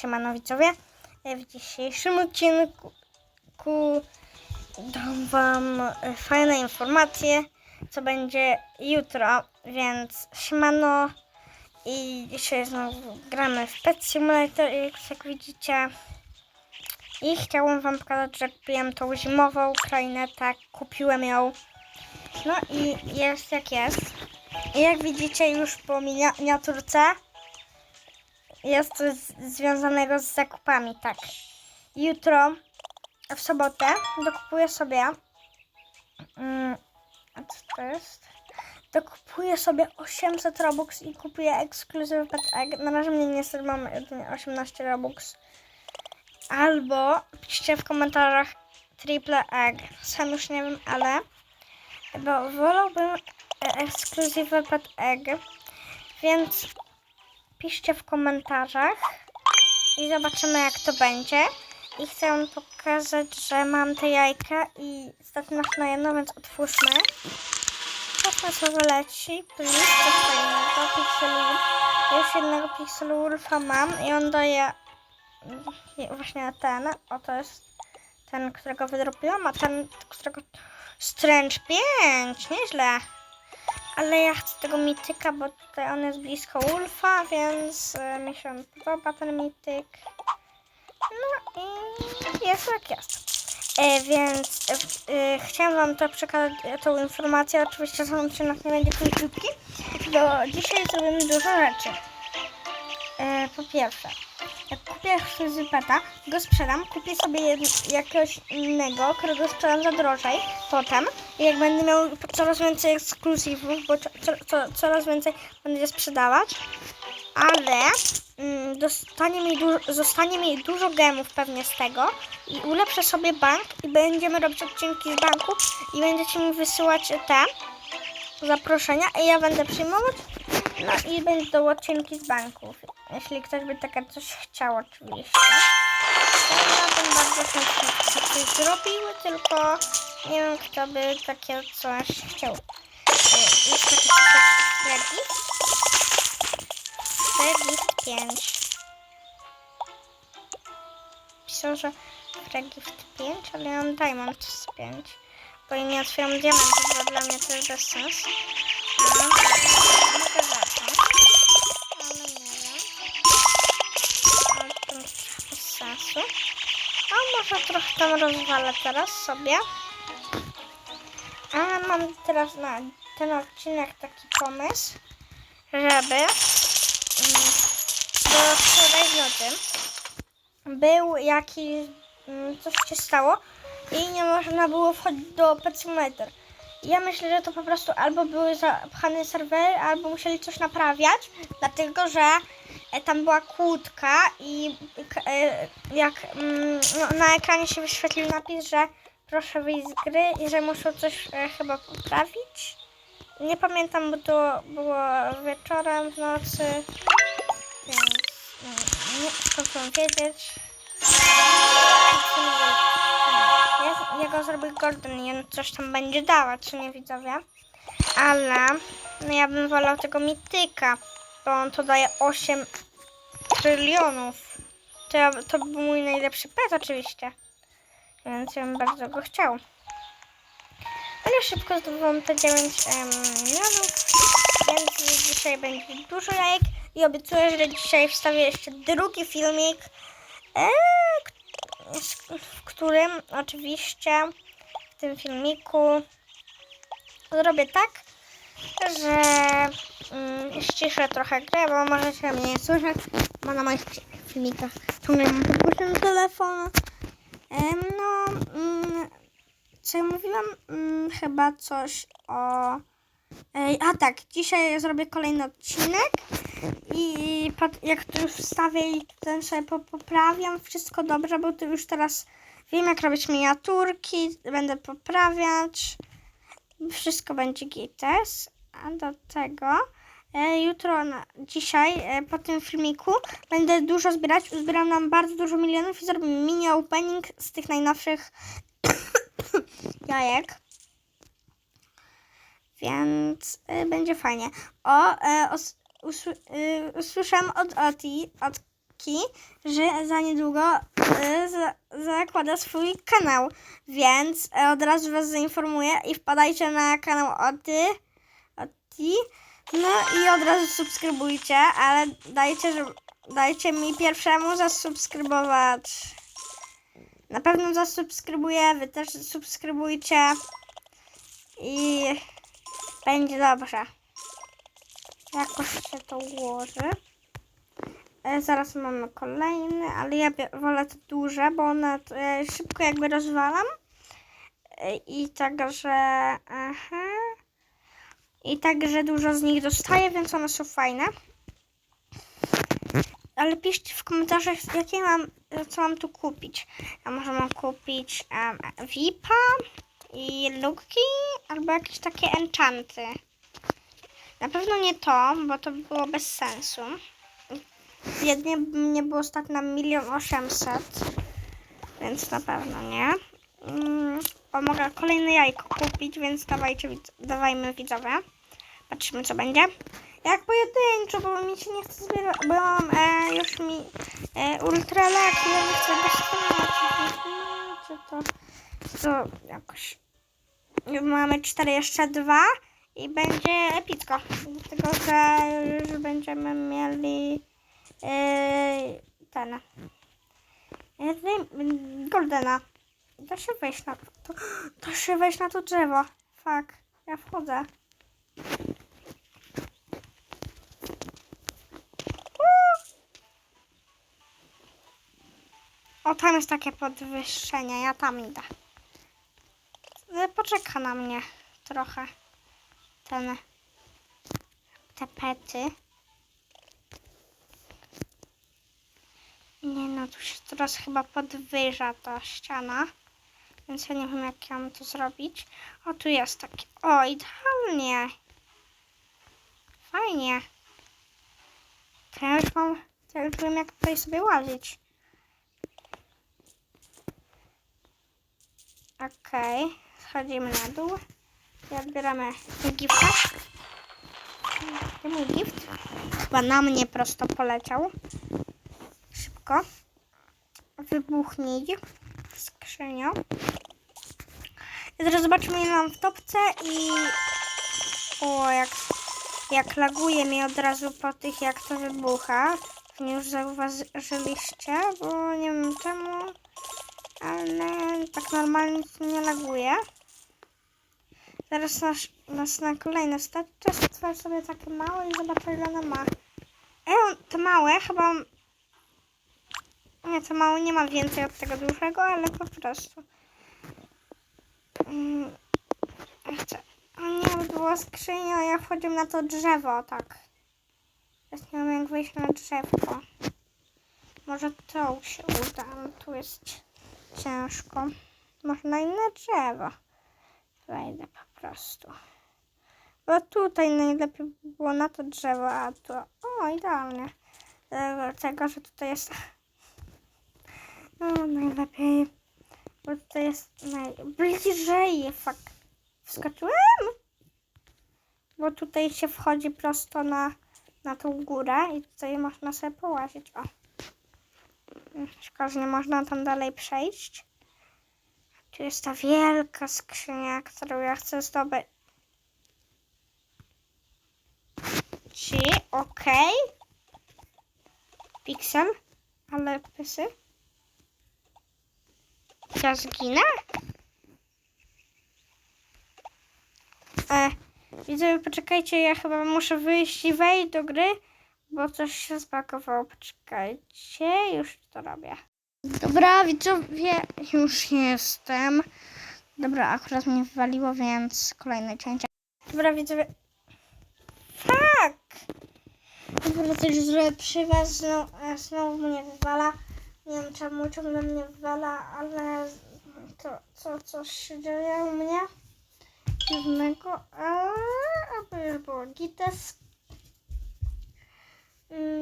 Siemano widzowie, E, w dzisiejszym odcinku dam wam e, fajne informacje, co będzie jutro, więc siemano i dzisiaj znowu gramy w Pet Simulator, jak, widzicie. I chciałam wam pokazać, że kupiłem tą zimową krainę, tak, kupiłem ją. No i jest jak jest. I jak widzicie już po minia- miniaturce, jest z- związanego z zakupami, tak. Jutro, w sobotę, dokupuję sobie. Mm, a co to jest? Dokupuję sobie 800 Robux i kupuję ekskluzywy Pet Egg. Na razie mnie nie stać, mam jedynie 18 Robux. Albo piszcie w komentarzach triple egg. Sam już nie wiem, ale bo wolałbym e, ekskluzywę Pet Egg, więc piszcie w komentarzach i zobaczymy jak to będzie. I chcę pokazać, że mam te jajka i nas na jedno, więc otwórzmy. Zobaczmy co wyleci. Jest coś fajnego, Pixel już jednego Pixel Wolfa mam i on daje mm, właśnie ten. O to jest ten, którego wydropiłam, a ten, którego... Strange 5, nieźle. Ale ja chcę tego mityka, bo tutaj on jest blisko Wolfa, więc e, mi się podoba ten mityk. No i jest jak jest. E, więc e, e, chciałam Wam to przekazać, e, tą informację. Oczywiście ten odcinek nie będzie króciutki, bo dzisiaj zrobimy dużo rzeczy. E, po pierwsze, kupię ekskluzypeta, go sprzedam, kupię sobie jakiegoś innego, którego sprzedam za drożej potem. Jak będę miał coraz więcej ekskluzywów, bo co, co, co, coraz więcej będę je sprzedawać, ale mm, dostanie mi zostanie mi dużo gemów pewnie z tego i ulepszę sobie bank i będziemy robić odcinki z banku i będziecie mi wysyłać te zaproszenia i ja będę przyjmować no i będą odcinki z banków. Jeśli ktoś by takie coś chciał oczywiście. To ja bym bardzo chętnie coś zrobił, tylko nie wiem kto by takie coś chciał. E, Jest taki Freddy. Freddy 5. Pisał, że Fregift 5, ale ja mam Diamond z 5. Bo ja nie otwieram diamentów, bo dla mnie to jest bez sensu. A, mogę zacząć. Ale sensu. A może trochę tam rozwalę teraz sobie. A mam teraz na ten odcinek taki pomysł, żeby mm, do wczoraj nocy był jakiś, mm, coś się stało i nie można było wchodzić do Pet Simulator. Ja myślę, że to po prostu albo były zapchane serwery, albo musieli coś naprawiać, dlatego że tam była kłódka i e, jak no, na ekranie się wyświetlił napis, że proszę wyjść z gry i że muszą coś e, chyba poprawić. Nie pamiętam, bo to było wieczorem, w nocy, więc no, nie mam wiedzieć. Ja, ja zrobię golden i on coś tam będzie dawać, czy nie widzowie? Ale no ja bym wolał tego mityka, bo on to daje 8 trylionów. To, ja, to był mój najlepszy pet oczywiście. Więc ja bym bardzo go chciał. Ale szybko zdobyłam te 9 em, milionów. Więc dzisiaj będzie dużo jajek. I obiecuję, że dzisiaj wstawię jeszcze drugi filmik. E, w którym oczywiście w tym filmiku zrobię tak, że mm, ściszę trochę grę, bo możecie mnie nie słyszeć, bo na moich filmikach ciągle mam podgłośniony telefon. Em, no, mm, co ja mówiłam? Mm, chyba coś o... Ej, a tak, dzisiaj zrobię kolejny odcinek i pod, jak to już wstawię i ten sobie po- poprawiam, wszystko dobrze, bo to już teraz wiem jak robić miniaturki, będę poprawiać, wszystko będzie gites, a do tego jutro, na, dzisiaj e, po tym filmiku będę dużo zbierać, uzbieram nam bardzo dużo milionów i zrobię mini opening z tych najnowszych jajek. Więc y, będzie fajnie. O, y, os, usły, y, usłyszałam od Oti, od Ki, że za niedługo y, za, zakłada swój kanał, więc e, od razu Was zainformuję i wpadajcie na kanał Oty, Oty, no i od razu subskrybujcie, ale dajcie, dajcie mi pierwszemu zasubskrybować. Na pewno zasubskrybuję, Wy też subskrybujcie i będzie dobrze. Jakoś się to ułoży. E, zaraz mamy kolejny, ale ja wolę te duże, bo one e, szybko jakby rozwalam. E, I także. Aha. I także dużo z nich dostaję, więc one są fajne. Ale piszcie w komentarzach, jakie mam, co mam tu kupić. Ja może mam kupić um, VIPa i Luki, albo jakieś takie enchanty. Na pewno nie to, bo to by było bez sensu. Jedynie by mnie było stać na milion osiemset, więc na pewno nie. Mm, o, mogę kolejne jajko kupić, więc dawajcie, dawajmy widzowie. Patrzymy, co będzie. Jak pojedynczo, bo mi się nie chce zbierać, bo e, już mi e, ultraleki, ja nie chcę dostawać. Czy to, to jakoś... Mamy cztery, jeszcze dwa i będzie epicko. Dlatego, że już będziemy mieli yy, ten yy, Goldena. Da się wejść na to. Da się wejść na to drzewo. Fuck. Ja wchodzę. O, tam jest takie podwyższenie. Ja tam idę. E, Poczeka na mnie trochę ten te pety. Nie no, tu się teraz chyba podwyża ta ściana. Więc ja nie wiem jak ja mam to zrobić. O, tu jest takie. O, idealnie. Fajnie. To ja już mam. To ja już wiem jak tutaj sobie łazić. Okej. Schodzimy na dół. I odbieramy gifta. Mój gift? Chyba na mnie prosto poleciał. Szybko. Wybuchnij skrzynią. I teraz zobaczymy ile mam w topce i... O, jak, jak laguje mi od razu po tych, jak to wybucha. Nie już zauważyliście, bo nie wiem czemu, ale tak normalnie nie laguje. Zaraz nas, nas na kolejne stać. Czas otworzę sobie takie małe i zobaczę ile ona ma. E, to małe chyba... Nie, to małe nie ma więcej od tego dużego, ale po prostu. Mm. O nie, była skrzynia, ja wchodzę na to drzewo, tak. Teraz nie wiem jak wejść na drzewko. Może to się uda, tu jest ciężko. Może na inne drzewo. Wejdę po prostu. Bo tutaj najlepiej by było na to drzewo, a to... O, idealnie. Dlatego, że tutaj jest... No, najlepiej. Bo tutaj jest najbliżej. Fuck. Wskoczyłem? Bo tutaj się wchodzi prosto na, na tą górę i tutaj można sobie połazić. O. Szkoda, nie można tam dalej przejść. Tu jest ta wielka skrzynia, którą ja chcę zdobyć. Ci, okej. Pixel, ale pysy. Ja zginę? E, widzę, poczekajcie, ja chyba muszę wyjść i wejść do gry, bo coś się zbagowało. Poczekajcie, już to robię. Dobra, widzowie, już jestem. Dobra, akurat mnie wywaliło, więc kolejne cięcie. Dobra, widzowie. Fuck! Dobra, też przy was, znowu, znowu mnie wywala. Nie wiem czemu ciągle mnie wywala, ale to co, coś się dzieje u mnie dziwnego, ale aby już było gites.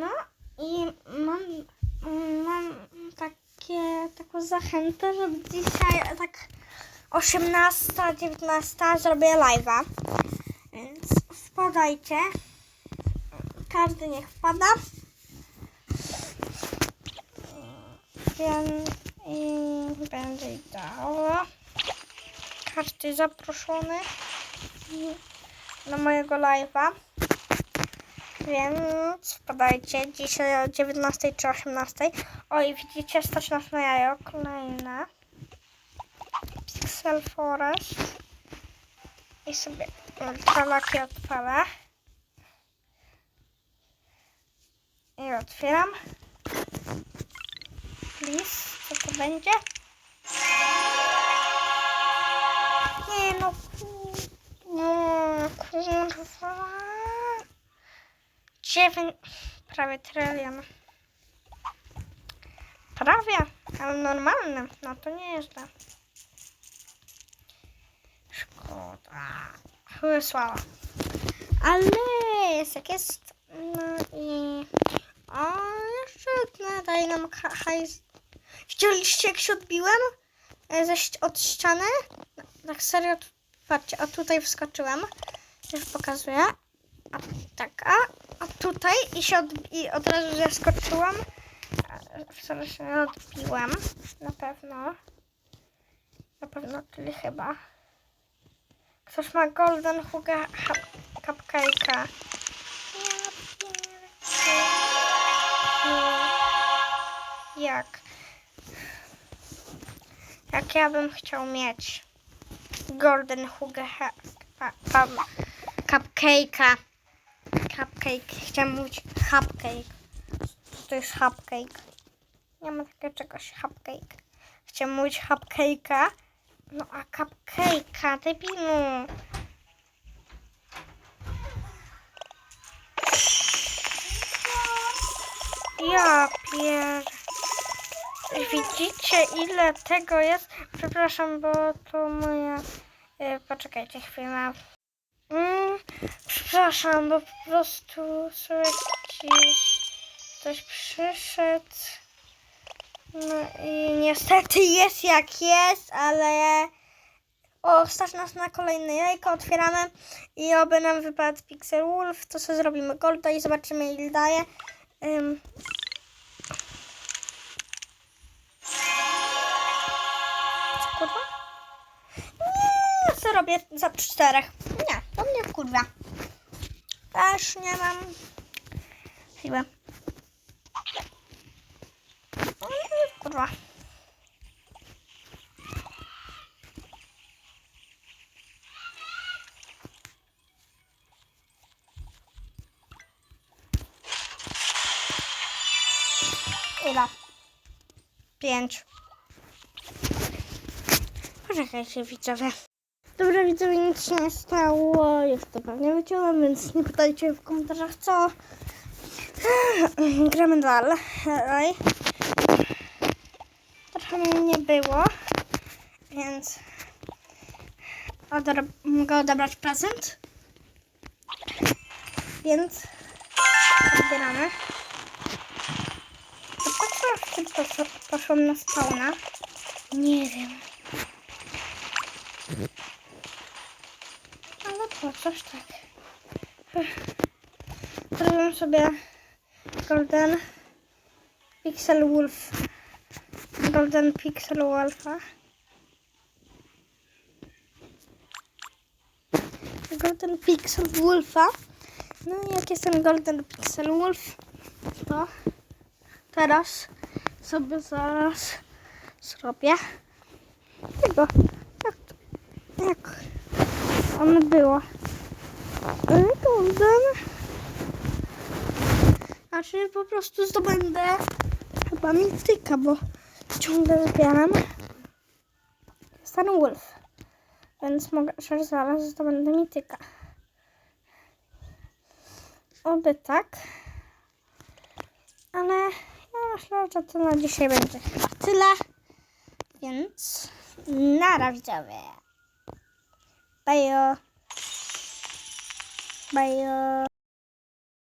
No i mam, mam takie, taką zachętę, żeby dzisiaj tak 18-19 zrobię live'a. Więc wpadajcie. Każdy niech wpada. Więc i będzie dało. Każdy zaproszony na mojego live'a. Więc wpadajcie dzisiaj o 19 czy 18. O i widzicie, stać nas na jajo. Kolejne. Pixel Forest. I sobie ultralaki odpalę. I otwieram. Please, co to będzie? Nie no, no kurwa. Dziewięć, prawie trylion. Prawie, ale normalnym, no to nie jest źle. Szkoda. Wysłała. Ale jest jak jest. No i... O, jeszcze daj nam ha- hajs. Widzieliście jak się odbiłem? E, Ze, od ściany? Tak serio, patrzcie, a tutaj wskoczyłem. Już pokazuję. A tak, a, a tutaj i się od, i od razu zeskoczyłam. A, Wcale się nie odbiłem. Na pewno. Na pewno, czyli chyba. Ktoś ma Golden Huga Cupcake'a. Pierdolę. Jak? Jak ja bym chciał mieć Golden pa- Cupcake'a. Cupcake. Chciałam mówić cupcake. To jest cupcake? Nie ma takiego czegoś. Cupcake. Chciałam mówić cupcake'a. No a cupcake'a, debilu. Ja pier... Widzicie ile tego jest? Przepraszam, bo to moja... E, poczekajcie chwilę. Mm, przepraszam, bo po prostu sobie jakiś ktoś przyszedł. No i niestety jest jak jest, ale... O, stać nas na kolejne jajko, otwieramy i oby nam wypadł Pixel Wolf, to sobie zrobimy golda i zobaczymy ile daje. Ym. Nie, co robię za czterech? Nie, to mnie kurwa. Też nie mam siły. Nie, Kurwa. Ile? Pięć. Poczekajcie widzowie. Dobra widzowie, nic się nie stało. Już to pewnie wyciąłem, więc nie pytajcie w komentarzach co. Gramy dalej. Trochę mnie nie było, więc odra- mogę odebrać prezent. Więc odbieramy. To po co poszłam na spawna? Nie wiem. Ale po coś tak. Zrobię sobie Golden Pixel Wolf. Golden Pixel Wolfa. Golden Pixel Wolfa. No i jak jestem Golden Pixel Wolf, to teraz sobie zaraz zrobię tego, jak, jak ono było. Golden. Znaczy po prostu zdobędę chyba mityka, bo ciągle zbieram. Stanę Wolf. Więc mogę, że zaraz zdobędę mityka. Oby tak. Ale ja myślę, że to na dzisiaj będzie chyba tyle. Więc nara widzowie. Bajo. Bajo.